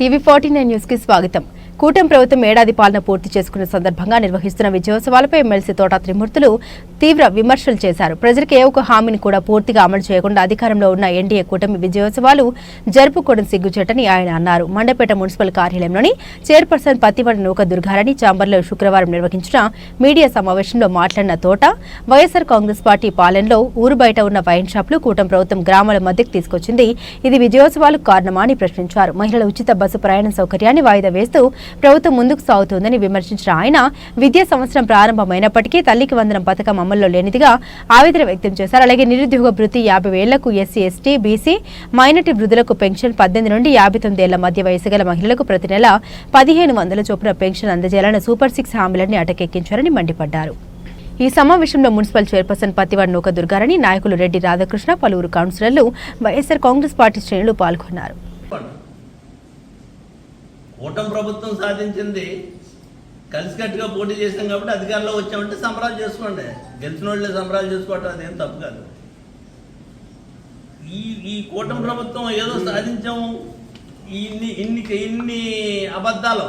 TV forty nine న్యూస్కి స్వాగతం. కూటమి ప్రభుత్వం ఏడాది పాలన పూర్తి చేసుకున్న సందర్భంగా నిర్వహిస్తున్న విజయోత్సవాలపై ఎమ్మెల్సీ తోట త్రిమూర్తులు తీవ్ర విమర్శలు చేశారు. ప్రజలకు ఏ ఒక్క హామీని కూడా పూర్తిగా అమలు చేయకుండా అధికారంలో ఉన్న ఎన్డీఏ కూటమి విజయోత్సవాలు జరుపుకోవడం సిగ్గుచేటని ఆయన అన్నారు. మండపేట మున్సిపల్ కార్యాలయంలోని చైర్పర్సన్ పత్తివడ నూక దుర్గారాణి చాంబర్లో శుక్రవారం నిర్వహించిన మీడియా సమావేశంలో మాట్లాడిన తోట వైఎస్ఆర్ కాంగ్రెస్ పార్టీ పాలనలో ఊరు బయట ఉన్న వైన్ షాపులు కూటమి ప్రభుత్వం గ్రామాల మధ్యకు తీసుకొచ్చింది. ఇది విజయోత్సవాలకు కారణమా అని ప్రశ్నించారు. మహిళల ఉచిత బస్సు ప్రయాణ సౌకర్యాన్ని వాయిదా వేస్తూ ప్రభుత్వం ముందుకు సాగుతోందని విమర్శించిన ఆయన విద్యా సంవత్సరం ప్రారంభమైనప్పటికీ తల్లికి వందనం పథకం అమల్లో లేనిదిగా ఆవేదన వ్యక్తం చేశారు. అలాగే నిరుద్యోగ భృతి యాభై వేలకు ఎస్సీ ఎస్టీ బీసీ మైనార్టీ వృద్ధులకు పెన్షన్ పద్దెనిమిది నుండి యాభై తొమ్మిది ఏళ్ళ మధ్య వయసు గల మహిళలకు ప్రతి నెల పదిహేను వందల చొప్పున పెన్షన్ అందజేయాలని సూపర్ సిక్స్ హామీలన్నీ అటకెక్కించారని మండిపడ్డారు. ఈ సమావేశంలో మున్సిపల్ చైర్పర్సన్ పతివాడ నూక దుర్గారని నాయకులు రెడ్డి రాధాకృష్ణ పలువురు కౌన్సిలర్లు వైఎస్ఆర్ కాంగ్రెస్ పార్టీ శ్రేణులు పాల్గొన్నారు. కూటమి ప్రభుత్వం సాధించింది కలిసికట్టుగా పోటీ చేసాం కాబట్టి అధికారంలో వచ్చామంటే సంబరాలు చేసుకోండి. గెలిచిన వాళ్ళే సంబరాలు చేసుకోవటం అదేం తప్పు కాదు. ఈ ఈ కూటమి ప్రభుత్వం ఏదో సాధించాము ఇన్ని ఇన్ని ఇన్ని అబద్ధాలు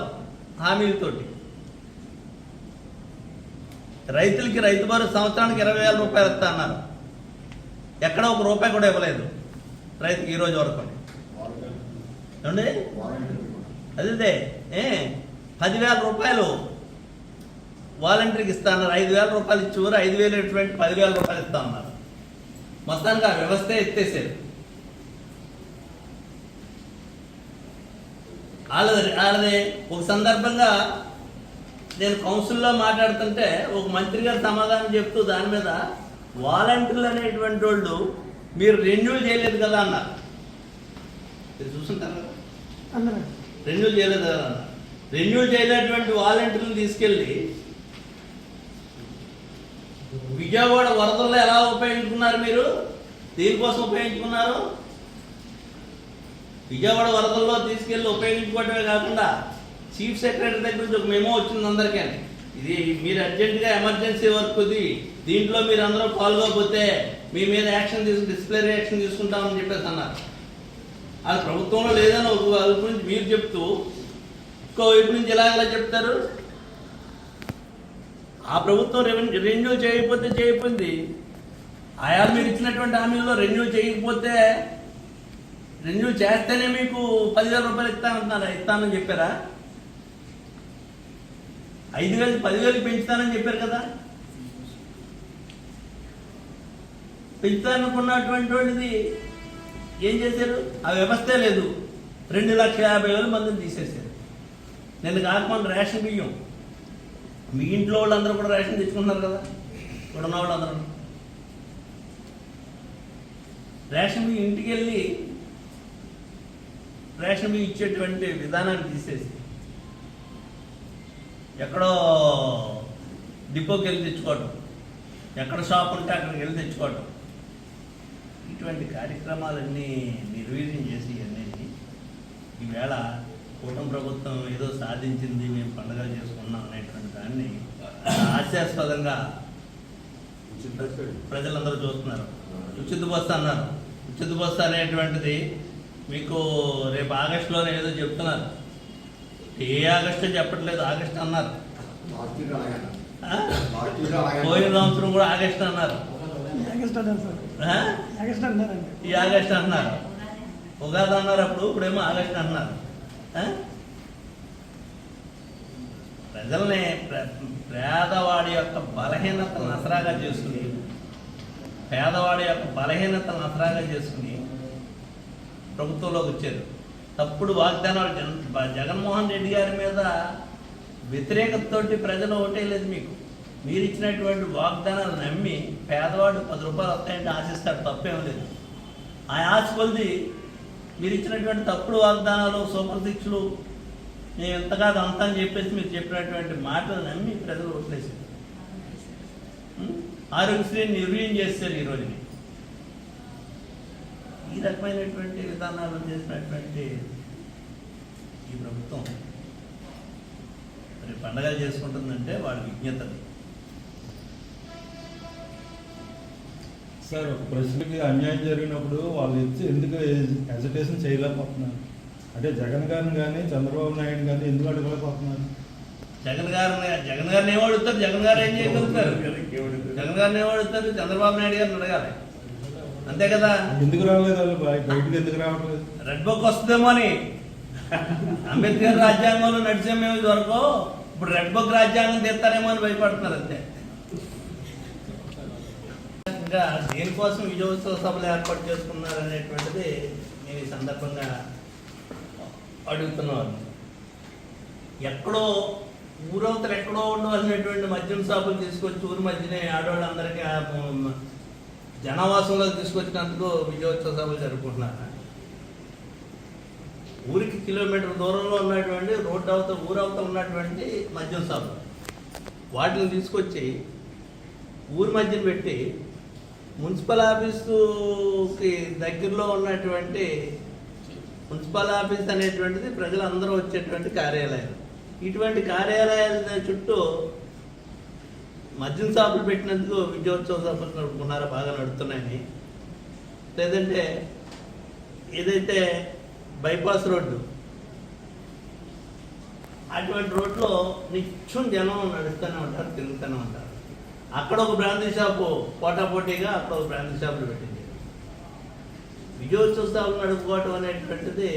హామీలతోటి. రైతులకి రైతు భరోసా సంవత్సరానికి ఇరవై వేల రూపాయలు ఇస్తా అన్నారు. ఎక్కడ ఒక రూపాయి కూడా ఇవ్వలేదు రైతుకి ఈ రోజు వరకు. ఏమండి? అదే. ఏ? పదివేల రూపాయలు వాలంటీర్కి ఇస్తా అన్నారు. ఐదు వేల రూపాయలు ఇచ్చేవారు ఐదు వేలు ఇటువంటి పదివేల రూపాయలు ఇస్తా ఉన్నారు మొత్తానికి ఆ వ్యవస్థే ఎత్తేసారు. వాళ్ళది వాళ్ళది ఒక సందర్భంగా నేను కౌన్సిల్లో మాట్లాడుతుంటే ఒక మంత్రి గారు సమాధానం చెప్తూ దాని మీద వాలంటీర్లు అనేటువంటి వాళ్ళు మీరు రెన్యూల్ చేయలేదు కదా అన్నారు. మీరు చూసుంటారు? కదా రెన్యూల్ చేయలేదు కదా అన్నారు. రెన్యూల్ చేయలేటువంటి వాలంటీర్లు తీసుకెళ్ళి విజయవాడ వరదల్లో ఎలా ఉపయోగించుకున్నారు మీరు? దేనికోసం ఉపయోగించుకున్నారు? విజయవాడ వరదల్లో తీసుకెళ్ళి ఉపయోగించుకోవడమే కాకుండా చీఫ్ సెక్రటరీ దగ్గర నుంచి ఒక మెమో వచ్చింది అందరికీ ఇది మీరు అర్జెంటుగా ఎమర్జెన్సీ వర్క్ ఇది దీంట్లో మీరు అందరూ పాల్గొకపోతే మీ మీద యాక్షన్ తీసుకు డిస్ప్లే యాక్షన్ తీసుకుంటామని చెప్పేసి అన్నారు. అది ప్రభుత్వంలో లేదని ఒక వైపు నుంచి మీరు చెప్తూ ఇంకో వైపు నుంచి ఎలా ఎలా చెప్తారు? ఆ ప్రభుత్వం రెవెన్యూ రెన్యూ చేయకపోతే చేయకపోయింది. ఆయా మీరు ఇచ్చినటువంటి హామీల్లో రెన్యూ చేయకపోతే రెన్యూ చేస్తేనే మీకు పదివేల రూపాయలు ఇస్తానంటున్నారా ఇస్తానని చెప్పారా? ఐదు వేలు పదివేలు పెంచుతానని చెప్పారు కదా. పెంచుతాననుకున్నటువంటి వాడిది ఏం చేశారు? ఆ వ్యవస్థే లేదు. రెండు లక్షల యాభై వేల మందిని తీసేశారు. నేను కాకుండా రేషన్ బియ్యం. మీ ఇంట్లో వాళ్ళందరూ కూడా రేషన్ తెచ్చుకుంటున్నారు కదా? ఇక్కడ ఉన్న వాళ్ళందరూ. రేషన్ బియ్యం ఇంటికి వెళ్ళి రేషన్ బియ్యం ఇచ్చేటువంటి విధానాన్ని తీసేసి ఎక్కడో డిపోకి వెళ్ళి తెచ్చుకోవటం ఎక్కడ షాప్ ఉంటే అక్కడికి వెళ్ళి తెచ్చుకోవటం. ఇటువంటి కార్యక్రమాలన్నీ నిర్వీర్యం చేసి అన్నీ ఈవేళ కూటమి ప్రభుత్వం ఏదో సాధించింది మేము పండుగ చేసుకున్నాం అనేటువంటి దాన్ని హాస్యాస్పదంగా ప్రజలందరూ చూస్తున్నారు. ఉచిత బస్సు అన్నారు. ఉచిత బస్సు అనేటువంటిది మీకు రేపు ఆగస్టులోనే ఏదో చెప్తున్నారు. ఏ ఆగస్టు చెప్పట్లేదు ఆగస్టు అన్నారు? పోయిన సంవత్సరం కూడా ఆగస్టు అన్నారు. ఈ ఆగస్ట్ అన్నారు. ఉగాది అన్నారు అప్పుడు ఇప్పుడేమో ఆగస్ట్ అన్నారు? ప్రజల్ని ప్ర- పేదవాడి యొక్క బలహీనతను నసరాగా చేసుకుని పేదవాడి యొక్క బలహీనతను నసరాగా చేసుకుని ప్రభుత్వంలోకి వచ్చారు. తప్పుడు వాగ్దానాలు జన్ జగన్మోహన్ రెడ్డి గారి మీద వ్యతిరేకతతోటి ప్రజలు ఓటేయలేదు మీకు. మీరు ఇచ్చినటువంటి వాగ్దానాలు నమ్మి పేదవాడు పది రూపాయలు వస్తాయంటే ఆశిస్తాడు తప్పేం లేదు. ఆ ఆశ కొలిది మీరు ఇచ్చినటువంటి తప్పుడు వాగ్దానాలు సూపర్ శిక్షలు నేను ఎంత కాదు అంత అని చెప్పేసి మీరు చెప్పినటువంటి మాటలు నమ్మి ప్రజలు ఓట్లేసారు ఆరోగ్యశ్రీని నిర్వీయం చేస్తారు ఈ రోజుని ఈ రకమైనటువంటి విధానాలు చేసినటువంటి ఈ ప్రభుత్వం మరి పండగలు చేసుకుంటుందంటే వాడి విజ్ఞతలు సార్ ఒక ప్రశ్నకి అన్యాయం జరిగినప్పుడు వాళ్ళు ఎందుకు హెజిటేషన్ చేయలేకపోతున్నారు? అంటే జగన్ గారిని కానీ చంద్రబాబు నాయుడు కానీ ఎందుకు అడగలేకపోతున్నారు? జగన్ గారిని జగన్ గారిని ఏం అడుగుతారు? జగన్ గారు ఏం చేయగలుగుతారు జగన్ గారిని ఏం అడుగుతారు? చంద్రబాబు నాయుడు గారిని అడగాలి. అంతే కదా? ఎందుకు రాలేదు వాళ్ళు? బయ- బయటకు ఎందుకు రావట్లేదు? రెడ్ బుక్ వస్తుందేమో అని. అంబేద్కర్ రాజ్యాంగంలో నడిచామేమో ఇది వరకు ఇప్పుడు రెడ్ బుక్ రాజ్యాంగం తీస్తారేమో అని భయపడుతున్నారు అంతే. ఇంకా దేనికోసం విజయోత్సవ సభలు ఏర్పాటు చేసుకున్నారు అనేటువంటిది నేను ఈ సందర్భంగా అడుగుతున్నారు. ఎక్కడో ఊరవతలు ఎక్కడో ఉండవలసినటువంటి మద్యం షాపులు తీసుకొచ్చి ఊరి మధ్యనే ఆడవాళ్ళందరికీ జనవాసంలో తీసుకొచ్చినందుకు విజయోత్సవ సభలు జరుపుకుంటున్నారు? ఊరికి కిలోమీటర్ దూరంలో ఉన్నటువంటి రోడ్డు అవతల ఊరవతల ఉన్నటువంటి మద్యం షాపులు. వాటిని తీసుకొచ్చి ఊరి మధ్యన పెట్టి మున్సిపల్ ఆఫీసుకి దగ్గరలో ఉన్నటువంటి మున్సిపల్ ఆఫీస్ అనేటువంటిది ప్రజలందరూ వచ్చేటువంటి కార్యాలయం. ఇటువంటి కార్యాలయాల చుట్టూ మద్యం షాపులు పెట్టినందుకు విద్యోత్సవ సభలు నడుపుకున్నారా బాగా నడుతున్నాయని. లేదంటే ఏదైతే బైపాస్ రోడ్డు అటువంటి రోడ్లో నిత్యం జనం నడుస్తూనే ఉంటారు తిరుగుతూనే ఉంటారు. అక్కడ ఒక బ్రాందీ షాపు పోటాపోటీగా అక్కడ ఒక బ్రాందీ షాపులు పెట్టింది. విజయోత్సవాలు నడుపుకోవటం అనేటువంటిది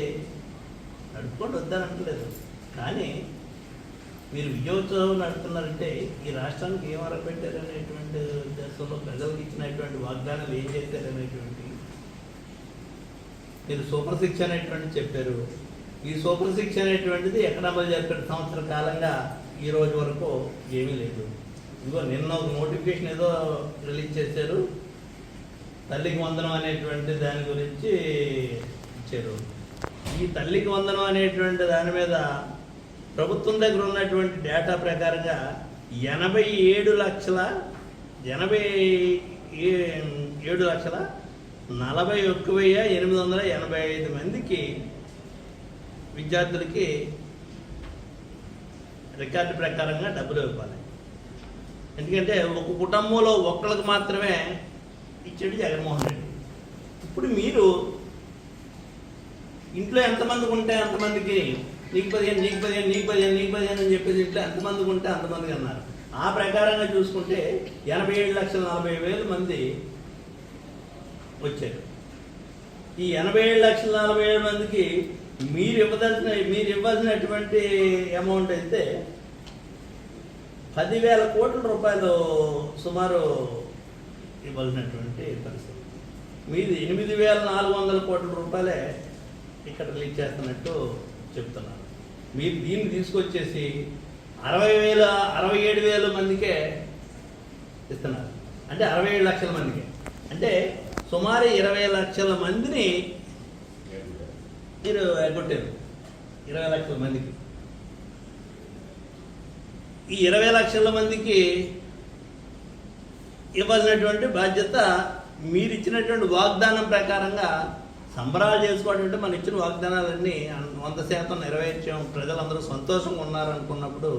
నడుపుకోవడం వద్దనట్లేదు. కానీ మీరు విజయోత్సవం నడుపుతున్నారంటే ఈ రాష్ట్రానికి ఏం అరపెట్టారనేటువంటి ఉద్దేశంలో ప్రజలకు ఇచ్చినటువంటి వాగ్దానాలు ఏం చేశారనేటువంటి మీరు సూపర్ శిక్ష అనేటువంటి చెప్పారు. ఈ సూపర్ శిక్ష అనేటువంటిది ఎక్కడ అమలు సంవత్సర కాలంగా ఈ రోజు వరకు ఏమీ లేదు. ఇదిగో నిన్న ఒక నోటిఫికేషన్ ఏదో రిలీజ్ చేశారు. తల్లికి వందనం అనేటువంటి దాని గురించి ఇచ్చారు. ఈ తల్లికి వందనం అనేటువంటి దాని మీద ప్రభుత్వం దగ్గర ఉన్నటువంటి డేటా ప్రకారంగా ఎనభై ఏడు లక్షల ఎనభై ఏ- ఏడు లక్షల నలభై ఒక్క వెయ్యి ఎనిమిది వందల ఎనభై ఐదు మందికి విద్యార్థులకి రికార్డు ప్రకారంగా డబ్బులు ఇవ్వాలి. ఎందుకంటే ఒక కుటుంబంలో ఒక్కరికి మాత్రమే ఇచ్చాడు జగన్మోహన్ రెడ్డి. ఇప్పుడు మీరు ఇంట్లో ఎంతమందికి ఉంటే అంతమందికి నీకు పదిహేను నీకు పదిహేను నీకు పదిహేను నీకు పదిహేను అని చెప్పేసి ఇంట్లో ఎంతమందికి ఉంటే అంతమందికి అన్నారు. ఆ ప్రకారంగా చూసుకుంటే ఎనభై ఏడు లక్షల నలభై వేల మంది వచ్చారు. ఈ ఎనభై ఏడు లక్షల నలభై ఏడు మందికి మీరు ఇవ్వదలసిన మీరు ఇవ్వాల్సినటువంటి అమౌంట్ అయితే పదివేల కోట్ల రూపాయలు సుమారు ఇవ్వాల్సినటువంటి పరిస్థితి. మీది ఎనిమిది వేల నాలుగు వందల కోట్ల రూపాయలే ఇక్కడ రిలీజ్ చేస్తున్నట్టు చెప్తున్నారు. మీరు దీన్ని తీసుకొచ్చేసి అరవై వేల అరవై ఏడు వేల మందికే ఇస్తున్నారు. అంటే అరవై ఏడు లక్షల మందికి. అంటే సుమారు ఇరవై లక్షల మందిని మీరు ఎగ్గొట్టారు. ఇరవై లక్షల మందికి. ఈ ఇరవై లక్షల మందికి ఇవ్వాల్సినటువంటి బాధ్యత మీరు ఇచ్చినటువంటి వాగ్దానం ప్రకారంగా సంబరాలు చేసుకోవడం అంటే మనం ఇచ్చిన వాగ్దానాలన్నీ వంద శాతం నెరవేర్చాం. ప్రజలందరూ సంతోషంగా ఉన్నారనుకున్నప్పుడు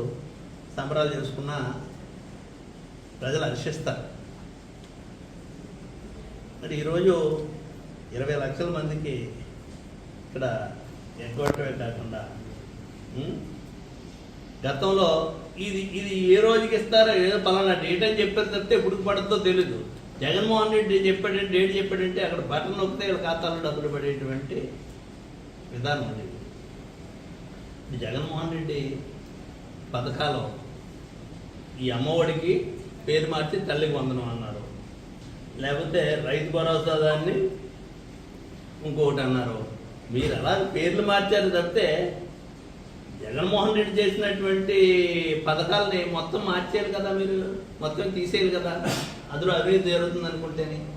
సంబరాలు చేసుకున్న ప్రజలు హర్షిస్తారు. మరి ఈరోజు ఇరవై లక్షల మందికి ఇక్కడ ఎగ్గొట్టమే కాకుండా గతంలో ఇది ఇది ఏ రోజుకి ఇస్తారో ఏదో పలానా డేట్ అని చెప్పారు తప్పితే ఎప్పుడు పడుతుందో తెలీదు. జగన్మోహన్ రెడ్డి చెప్పాడంటే డేట్ చెప్పాడంటే అక్కడ బటన్ నొక్కితే ఇక్కడ ఖాతాలో డబ్బులు పడేటువంటి విధానం అది. జగన్మోహన్ రెడ్డి పథకాలు ఈ అమ్మఒడికి పేరు మార్చి తల్లికి వందనం అన్నారు. లేకపోతే రైతు భరోసా దాన్ని ఇంకొకటి అన్నారు. మీరు అలా పేర్లు మార్చారు తప్పితే జగన్మోహన్ రెడ్డి చేసినటువంటి పథకాలని మొత్తం మార్చేయాలి కదా మీరు? మొత్తం తీసేయాలి కదా? అందులో అభివృద్ధి జరుగుతుంది అనుకుంటేనే.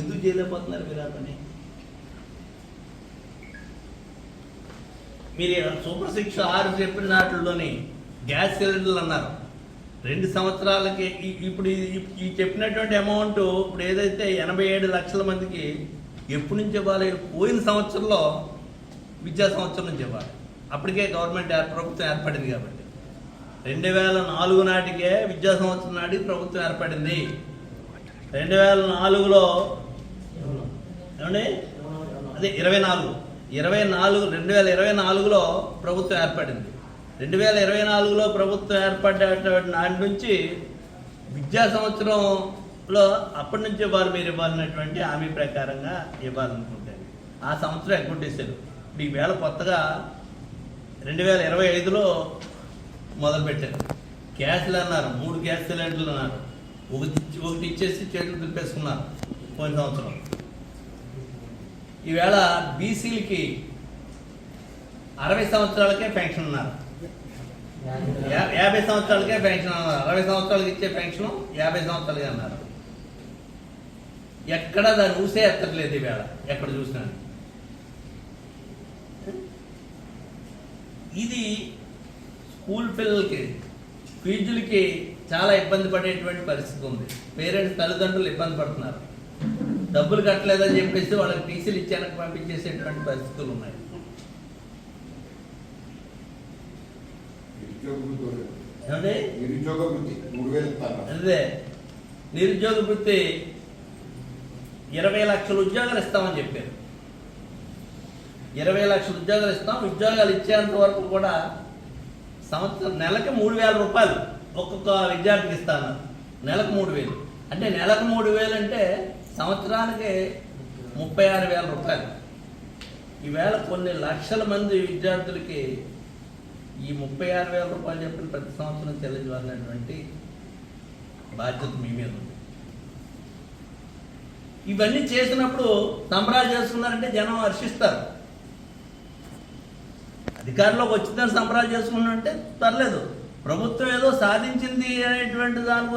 ఎందుకు చేయలేకపోతున్నారు మీరు ఆ పని మీరు సూపర్ సిక్స్ ఆరు చెప్పిన నాటిల్లోని గ్యాస్ సిలిండర్లు అన్నారు. రెండు సంవత్సరాలకి ఈ- ఇప్పుడు ఈ చెప్పినటువంటి అమౌంట్ ఇప్పుడు ఏదైతే ఎనభై ఏడు లక్షల మందికి ఎప్పటి నుంచి ఇవ్వాలి? పోయిన సంవత్సరంలో విద్యా సంవత్సరం నుంచి ఇవ్వాలి. అప్పటికే గవర్నమెంట్ ఏర్- ప్రభుత్వం ఏర్పడింది కాబట్టి. రెండు వేల నాలుగు నాటికే విద్యా సంవత్సరం నాటికి ప్రభుత్వం ఏర్పడింది. రెండు వేల నాలుగులో ఏమండి? అదే ఇరవై నాలుగు. ఇరవై నాలుగు రెండు వేల ఇరవై నాలుగులో ప్రభుత్వం ఏర్పడింది. రెండు వేల ఇరవై నాలుగులో ప్రభుత్వం ఏర్పడేటువంటి నాటి నుంచి విద్యా సంవత్సరంలో అప్పటి నుంచి వారు మీరు ఇవ్వాలన్నటువంటి హామీ ప్రకారంగా ఇవ్వాలనుకుంటాను ఆ సంవత్సరం ఎగ్గొట్టేశారు. ఈవేళ వేళ కొత్తగా రెండు వేల ఇరవై ఐదులో మొదలుపెట్టారు. గ్యాస్లు అన్నారు మూడు గ్యాస్ సిలిండర్లు అన్నారు. ఒకటి ఒకటి ఇచ్చేసి చేతులు దులిపేసుకున్నారు పోయిన సంవత్సరం. ఈవేళ బీసీలకి అరవై సంవత్సరాలకే పెన్షన్ ఉన్నారు యాభై సంవత్సరాలకే పెన్షన్ అన్నారు. అరవై సంవత్సరాలకి ఇచ్చే పెన్షన్ యాభై సంవత్సరాలకి అన్నారు. ఎక్కడ దాన్ని ఊసే ఎత్తట్లేదు ఈవేళ ఎక్కడ చూసినా. ఇది స్కూల్ పిల్లలకి ఫీజులకి చాలా ఇబ్బంది పడేటువంటి పరిస్థితి ఉంది. పేరెంట్స్ తల్లిదండ్రులు ఇబ్బంది పడుతున్నారు. డబ్బులు కట్టలేదని చెప్పేసి వాళ్ళకి టీసీలు ఇచ్చానికి పంపించేసేటువంటి పరిస్థితులు ఉన్నాయి. అదే. నిరుద్యోగ వృత్తి ఇరవై లక్షల ఉద్యోగాలు ఇస్తామని చెప్పారు. ఇరవై లక్షల ఉద్యోగాలు ఇస్తాం ఉద్యోగాలు ఇచ్చేంత వరకు కూడా సంవత్సరం నెలకి మూడు వేల రూపాయలు ఒక్కొక్క విద్యార్థికి ఇస్తాను. నెలకు మూడు వేలు. అంటే నెలకు మూడు వేలు అంటే సంవత్సరానికి ముప్పై ఆరు వేల రూపాయలు. ఈవేళ కొన్ని లక్షల మంది విద్యార్థులకి ఈ ముప్పై ఆరు వేల రూపాయలు చెప్పిన ప్రతి సంవత్సరం చెల్లించవలసినటువంటి బాధ్యత మీ మీద ఉంది. ఇవన్నీ చేసినప్పుడు సంబరాలు చేస్తున్నారంటే జనం హర్షిస్తారు. అధికారంలోకి వచ్చిందని సంబరాలు చేసుకున్నారంటే పర్లేదు. ప్రభుత్వం ఏదో సాధించింది అనేటువంటి దాని